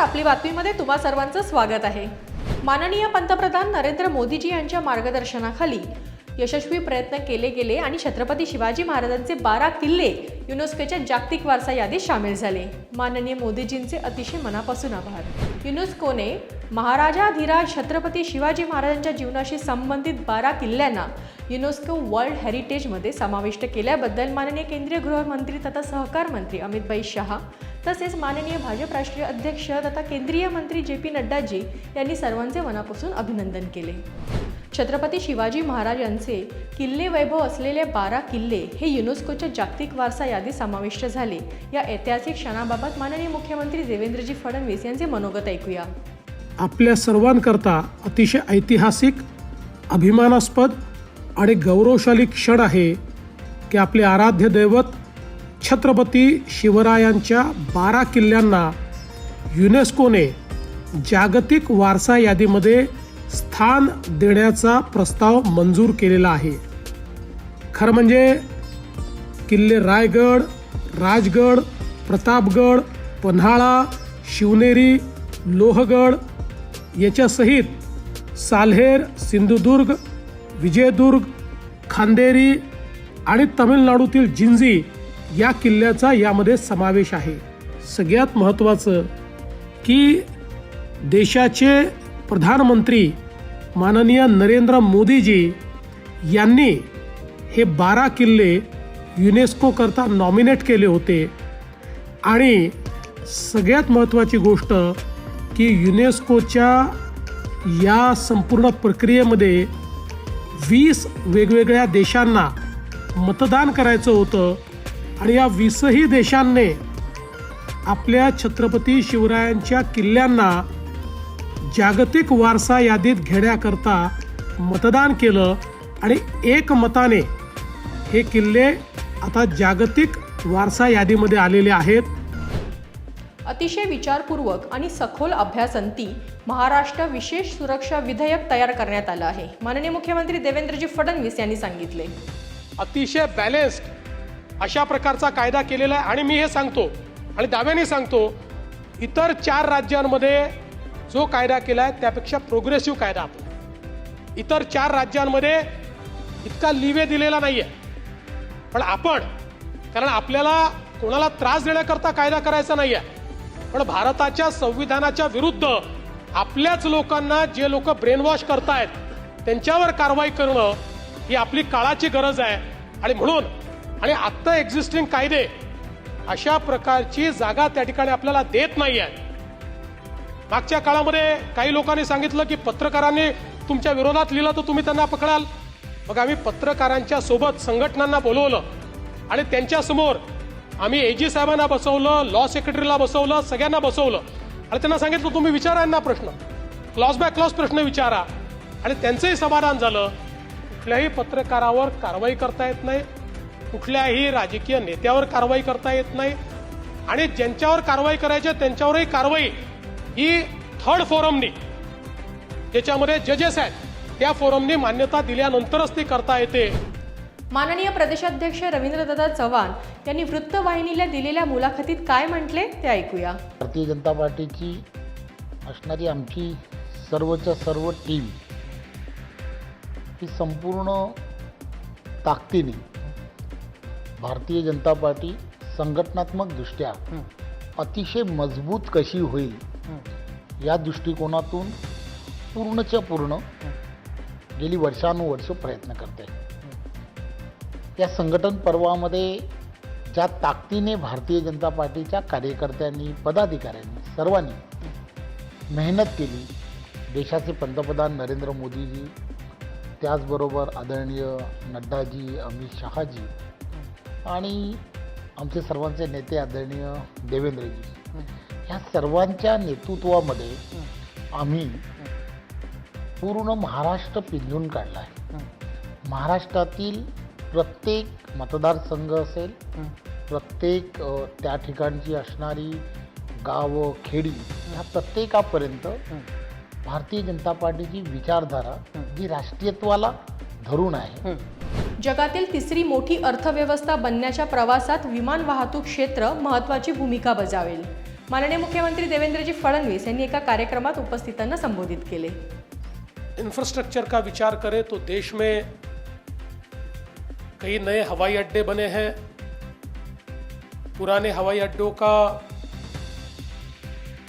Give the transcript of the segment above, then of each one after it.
आपली बातमीमध्ये तुम्हा सर्वांचं स्वागत आहे. माननीय पंतप्रधान नरेंद्र मोदीजी यांच्या मार्गदर्शनाखाली यशस्वी प्रयत्न केले गेले आणि छत्रपती शिवाजी महाराजांचे बारा किल्ले युनेस्कोच्या जागतिक वारसा यादीत सामील झाले. माननीय मोदीजींचे अतिशय मनापासून आभार. युनेस्कोने महाराजाधीराज छत्रपती शिवाजी महाराजांच्या जीवनाशी संबंधित बारा किल्ल्यांना युनेस्को वर्ल्ड हेरिटेजमध्ये समाविष्ट केल्याबद्दल माननीय केंद्रीय गृहमंत्री तथा सहकार मंत्री अमितभाई शहा तसेच माननीय भाजप राष्ट्रीय अध्यक्ष तथा केंद्रीय मंत्री जे पी नड्डाजी यांनी सर्वांचे मनापासून अभिनंदन केले. छत्रपती शिवाजी महाराज यांचे किल्ले वैभव असलेले बारा किल्ले हे युनेस्कोच्या जागतिक वारसा यादीत समाविष्ट झाले. या ऐतिहासिक क्षणाबाबत माननीय मुख्यमंत्री देवेंद्रजी फडणवीस यांचे मनोगत ऐकूया. आपल्या सर्वांकरता अतिशय ऐतिहासिक अभिमानास्पद आणि गौरवशाली क्षण आहे की आपले आराध्य दैवत छत्रपती शिवरायांच्या बारा किल्ल्यांना युनेस्कोने जागतिक वारसा यादीमध्ये स्थान देण्याचा प्रस्ताव मंजूर केलेला आहे. खरं म्हणजे किल्ले रायगड राजगड प्रतापगड पन्हाळा शिवनेरी लोहगड याच्यासहित साल्हेर सिंधुदुर्ग विजयदुर्ग खांदेरी आणि तमिळनाडूतील जिंजी या किल्ल्याचा यामध्ये समावेश आहे. सगळ्यात महत्त्वाचं की देशाचे प्रधानमंत्री माननीय नरेंद्र मोदीजी यांनी हे बारा किल्ले युनेस्कोकरता नॉमिनेट केले होते. आणि सगळ्यात महत्त्वाची गोष्ट की युनेस्कोच्या या संपूर्ण प्रक्रियेमध्ये वीस वेगवेगळ्या देशांना मतदान करायचं होतं. आणि या वीसही देशांनी आपल्या छत्रपती शिवरायांच्या किल्ल्यांना जागतिक वारसा यादीत घेण्याकरता मतदान केलं. आणि एक मताने हे किल्ले आता जागतिक वारसा यादीमध्ये आलेले आहेत. अतिशय विचारपूर्वक आणि सखोल अभ्यासंती महाराष्ट्र विशेष सुरक्षा विधेयक तयार करण्यात आलं आहे. माननीय मुख्यमंत्री देवेंद्रजी फडणवीस यांनी सांगितले. अतिशय बॅलेन्स्ड अशा प्रकारचा कायदा केलेला आहे आणि मी हे सांगतो आणि दाव्याने सांगतो इतर चार राज्यांमध्ये जो कायदा केला आहे त्यापेक्षा प्रोग्रेसिव्ह कायदा आपला इतर चार राज्यांमध्ये इतका लिवे दिलेला नाही आहे पण आपण कारण आपल्याला कोणाला त्रास देण्याकरता कायदा करायचा नाही आहे पण भारताच्या संविधानाच्या विरुद्ध आपल्याच लोकांना जे लोक ब्रेनवॉश करतायत त्यांच्यावर कारवाई करणं ही आपली काळाची गरज आहे. आणि म्हणून आणि आत्ता एक्झिस्टिंग कायदे अशा प्रकारची जागा त्या ठिकाणी आपल्याला देत नाही आहे मागच्या काळामध्ये काही लोकांनी सांगितलं की पत्रकारांनी तुमच्या विरोधात लिहिलं तर तुम्ही त्यांना पकडाल. मग आम्ही पत्रकारांच्या सोबत संघटनांना बोलवलं. आणि त्यांच्यासमोर आम्ही ए जी साहेबांना बसवलं लॉ सेक्रेटरीला बसवलं सगळ्यांना बसवलं. आणि त्यांना सांगितलं तुम्ही विचारा यांना प्रश्न. क्लॉज बाय क्लॉज प्रश्न विचारा. आणि त्यांचंही समाधान झालं. कुठल्याही पत्रकारावर कारवाई करता येत नाही. कुठल्याही राजकीय नेत्यावर कारवाई करता येत नाही. आणि ज्यांच्यावर कारवाई करायची आहे, त्यांच्यावरही कारवाई ही थर्ड फोरमनी ज्याच्यामध्ये जजेस आहेत त्या फोरमनी मान्यता दिल्यानंतरच ती करता येते. माननीय प्रदेशाध्यक्ष रवींद्रदादा चव्हाण यांनी वृत्तवाहिनीला दिलेल्या मुलाखतीत काय म्हटले ते ऐकूया. भारतीय जनता पार्टीची असणारी आमची सर्वच्या सर्व टीम ही संपूर्ण ताकदीने भारतीय जनता पार्टी संघटनात्मकदृष्ट्या अतिशय मजबूत कशी होईल या दृष्टिकोनातून पूर्णच्या पूर्ण गेली वर्षानुवर्ष प्रयत्न करते या संघटन पर्वामध्ये ज्या ताकदीने भारतीय जनता पार्टीच्या कार्यकर्त्यांनी पदाधिकाऱ्यांनी सर्वांनी मेहनत केली देशाचे पंतप्रधान नरेंद्र मोदीजी त्याचबरोबर आदरणीय नड्डाजी अमित शहाजी आणि आमचे सर्वांचे नेते आदरणीय देवेंद्रजी. ह्या सर्वांच्या नेतृत्वामध्ये आम्ही पूर्ण महाराष्ट्र पिंजून काढला आहे. महाराष्ट्रातील प्रत्येक मतदारसंघ असेल प्रत्येक त्या ठिकाणची असणारी गावं खेडी ह्या प्रत्येकापर्यंत भारतीय जनता पार्टीची विचारधारा जी राष्ट्रीयत्वाला धरून आहे. जगातील तिसरी मोठी अर्थव्यवस्था बनण्याच्या प्रवासात विमान वाहतूक क्षेत्र महत्त्वाची भूमिका बजावेल. माननीय मुख्यमंत्री देवेंद्रजी फडणवीस यांनी एका कार्यक्रमात उपस्थितांना संबोधित केले. इंफ्रास्ट्रक्चर का विचार करें तो देश में कई नए हवाई अड्डे बने हैं। पुराने हवाई अड्डों का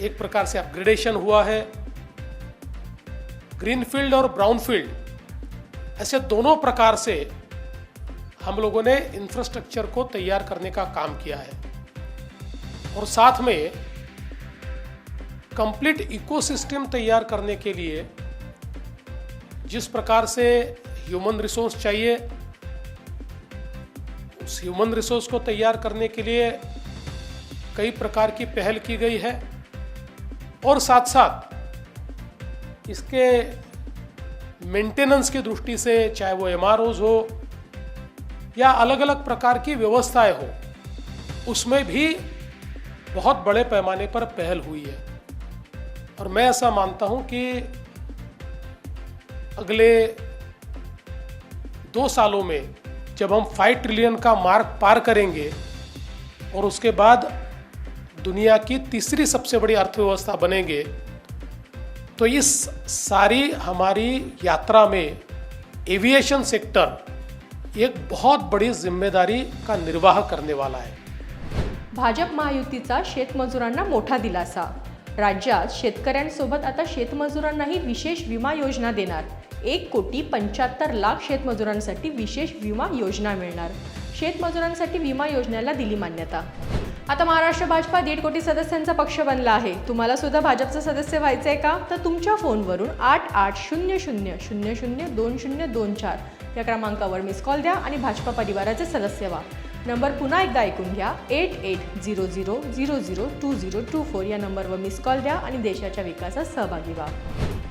एक प्रकार से अपग्रेडेशन हुआ है। ग्रीनफील्ड और ब्राउनफील्ड, ऐसे दोनों प्रकार से हम लोगों ने इंफ्रास्ट्रक्चर को तैयार करने का काम किया है। और साथ में कंप्लीट इकोसिस्टम तैयार करने के लिए जिस प्रकार से ह्यूमन रिसोर्स चाहिए ह्यूमन रिसोर्स को तैयार करने के लिए कई प्रकार की पहल की गई है। और साथ साथ इसके मेंटेनेंस की दृष्टि से चाहे वो एम हो या अलग अलग प्रकार की व्यवस्थाएँ हो, उसमें भी बहुत बड़े पैमाने पर पहल हुई है। और मैं ऐसा मानता हूँ कि अगले दो सालों में जब हम फाइव ट्रिलियन का मार्क पार करेंगे और उसके बाद दुनिया की तीसरी सबसे बड़ी अर्थव्यवस्था बनेंगे तो इस सारी हमारी यात्रा में एविएशन सेक्टर एक बहुत बड़ी जिम्मेदारी का निर्वाह करने वाला है। भाजप महायुतीचा शेतमजुरांना मोठा दिलासा. राज्यात शेतकऱ्यांसोबत आता शेतमजुरांनाही विशेष विमा योजना देणार. एक कोटी पंच्याहत्तर लाख शेतमजुरांसाठी विशेष विमा योजना मिळणार. शेतमजुरांसाठी विमा योजनेला दिली मान्यता. आता महाराष्ट्र भाजपा दीड कोटी सदस्यांचा पक्ष बनला आहे. तुम्हाला सुद्धा भाजपचं सदस्य व्हायचं आहे का? तर तुमच्या फोनवरून आठ आठ शून्य शून्य शून्य शून्य दोन शून्य दोन चार या क्रमांकावर मिस कॉल द्या आणि भाजपा परिवाराचे सदस्य व्हा. नंबर पुन्हा एकदा ऐकून घ्या. Eight eight zero zero zero zero two zero two four या नंबरवर मिस कॉल द्या आणि देशाच्या विकासात सहभागी व्हा.